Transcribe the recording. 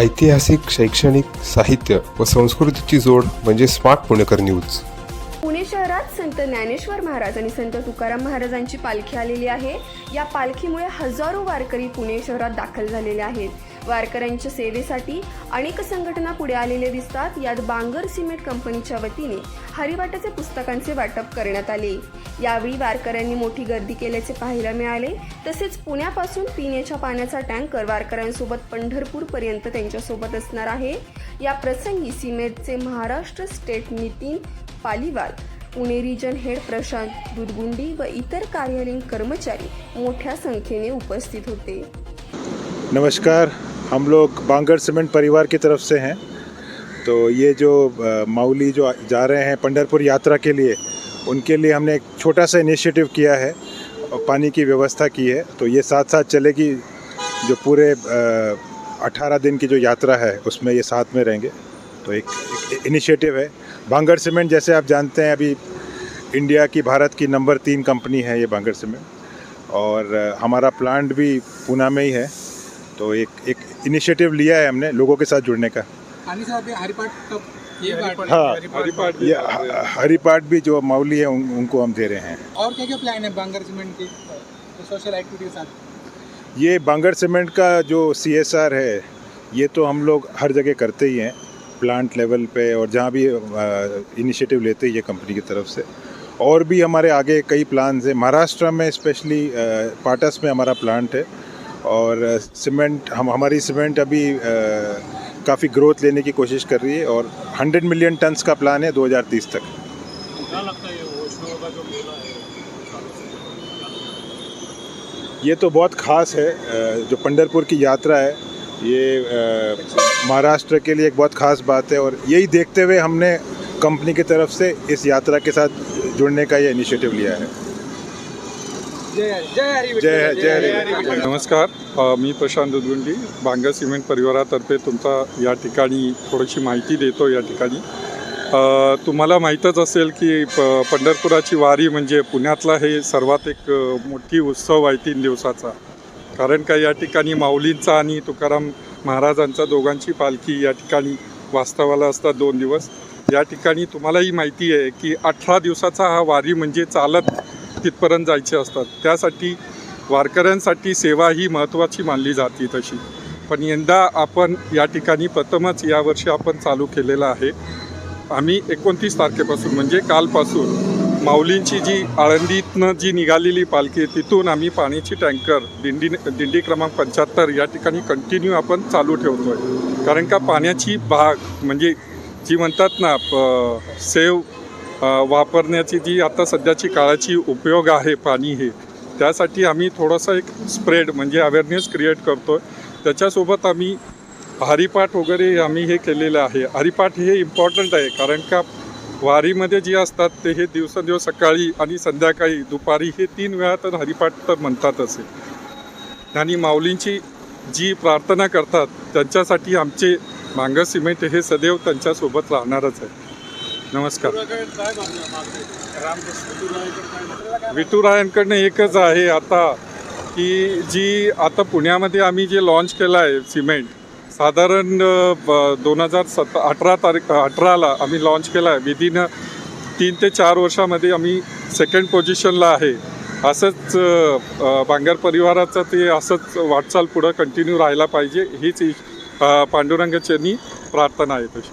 ऐतिहासिक शैक्षणिक साहित्य व संस्कृतीची जोड म्हणजे स्मार्ट पुणेकर न्यूज. पुणे शहरात संत ज्ञानेश्वर महाराज आणि संत तुकाराम महाराजांची पालखी आलेली आहे. या पालखीमुळे हजारो वारकरी पुणे शहरात दाखल झालेले आहेत. वारकऱ्यांच्या सेवेसाठी अनेक संघटना पुढे आलेले दिसतात. यात बांगर सिमेंट कंपनीच्या वतीने हरिवाटाचे पुस्तकांचे वाटप करण्यात आले. यावेळी वारकऱ्यांनी मोठी गर्दी केल्याचे पाहायला मिळाले. तसेच पुण्यापासून पिण्याच्या पाण्याचा टँकर वारकऱ्यांसोबत पंढरपूरपर्यंत त्यांच्यासोबत असणार आहे. या प्रसंगी सीमेटचे Maharashtra state Nitin Paliwal Pune region head Prashant Dudhgundi व इतर कार्यालयीन कर्मचारी मोठ्या संख्येने उपस्थित होते. नमस्कार. हम लोग बांगर सीमेंट परिवार की तरफ से हैं. तो ये जो माउली जो जा रहे हैं पंढरपुर यात्रा के लिए उनके लिए हमने एक छोटा सा इनिशिएटिव किया है पानी की व्यवस्था की है। तो ये साथ साथ चलेगी जो पूरे अठारह दिन की जो यात्रा है उसमें ये साथ में रहेंगे। तो एक, एक इनिशिएटिव है। बांगर सीमेंट जैसे आप जानते हैं अभी इंडिया की भारत की नंबर तीन कंपनी है ये बांगर सीमेंट। और हमारा प्लांट भी पूना में ही है। तो एक एक इनिशिएटिव लिया है हमने लोगों के साथ जुड़ने का। ये हाँ। हरिपाठ ये भी जो माउली है उन, उनको हम दे रहे हैं। और क्या क्या प्लान है बांगर सीमेंट की? तो सोशल एक्टिविटी के साथ। ये बांगर सीमेंट का जो सी एस आर है ये तो हम लोग हर जगह करते ही हैं प्लांट लेवल पे और जहाँ भी इनिशिएटिव लेते ही है कंपनी की तरफ़ से। और भी हमारे आगे कई प्लान्स हैं। महाराष्ट्र में स्पेशली पाटस में हमारा प्लांट है। और सीमेंट हम हमारी सीमेंट अभी काफ़ी ग्रोथ लेने की कोशिश कर रही है और 100 मिलियन टन्स का प्लान है 2030 तक। ये तो बहुत खास है जो पंडरपुर की यात्रा है ये महाराष्ट्र के लिए एक बहुत खास बात है और यही देखते हुए हमने कंपनी की तरफ़ से इस यात्रा के साथ जुड़ने का ये इनिशिएटिव लिया है। जय जय हरी जय जय हरी नमस्कार. मी प्रशांत दुधगुंडी बांगर सिमेंट परिवारातर्फे तुमचा या ठिकाणी थोडीशी माहिती देतो या ठिकाणी. तुम्हाला माहीतच असेल की प पंढरपुराची वारी म्हणजे पुण्यातला हे सर्वात एक मोठी उत्सव आहे तीन दिवसाचा. कारण का या ठिकाणी माऊलींचा आणि तुकाराम महाराजांचा दोघांची पालखी या ठिकाणी वास्तवाला असतात दोन दिवस. या ठिकाणी तुम्हालाही माहिती आहे की अठरा दिवसाचा हा वारी म्हणजे चालत तिथपर्यंत जायचे असतात. त्यासाठी वारकऱ्यांसाठी सेवा ही महत्त्वाची मानली जाते तशी. पण यंदा आपण या ठिकाणी प्रथमच यावर्षी आपण चालू केलेलं आहे. आम्ही एकोणतीस तारखेपासून म्हणजे कालपासून माऊलींची जी आळंदीतनं जी निघालेली पालखी तिथून आम्ही पाण्याची टँकर दिंडी दिंडी क्रमांक पंच्याहत्तर या ठिकाणी कंटिन्यू आपण चालू ठेवतो आहे कारण का पाण्याची भाग म्हणजे जी म्हणतात ना प- सेव वापरण्याची जी आता सध्याची काळाची उपयोग आहे पाणी हे त्यासाठी आम्ही थोडंसं एक स्प्रेड म्हणजे अवेअरनेस क्रिएट करतो आहे त्याच्यासोबत आम्ही हरिपाठ वगैरे आम्ही हे केलेलं आहे. हरिपाठ हे इम्पॉर्टंट आहे कारण का वारीमध्ये जे असतात ते हे दिवसेंदिवस सकाळी आणि संध्याकाळी दुपारी हे तीन वेळा तर हरिपाठ तर म्हणतातच. आहे आणि माऊलींची जी प्रार्थना करतात त्यांच्यासाठी आमचे मांगर सिमेंट हे सदैव त्यांच्यासोबत राहणारच आहे. नमस्कार. विठुरायांकडनं एकच आहे आता की जी आता पुण्यामध्ये आम्ही जे लॉन्च केलं आहे सिमेंट साधारण दोन हजार सत अठरा तारीख अठराला आम्ही लॉन्च केला आहे. विदिन तीन ते चार वर्षामध्ये आम्ही सेकंड पोझिशनला आहे. असंच बांगर परिवाराचं ते असंच वाटचाल पुढं कंटिन्यू राहायला पाहिजे. हीच पांडुरंगाच्यांनी प्रार्थना आहे तशी.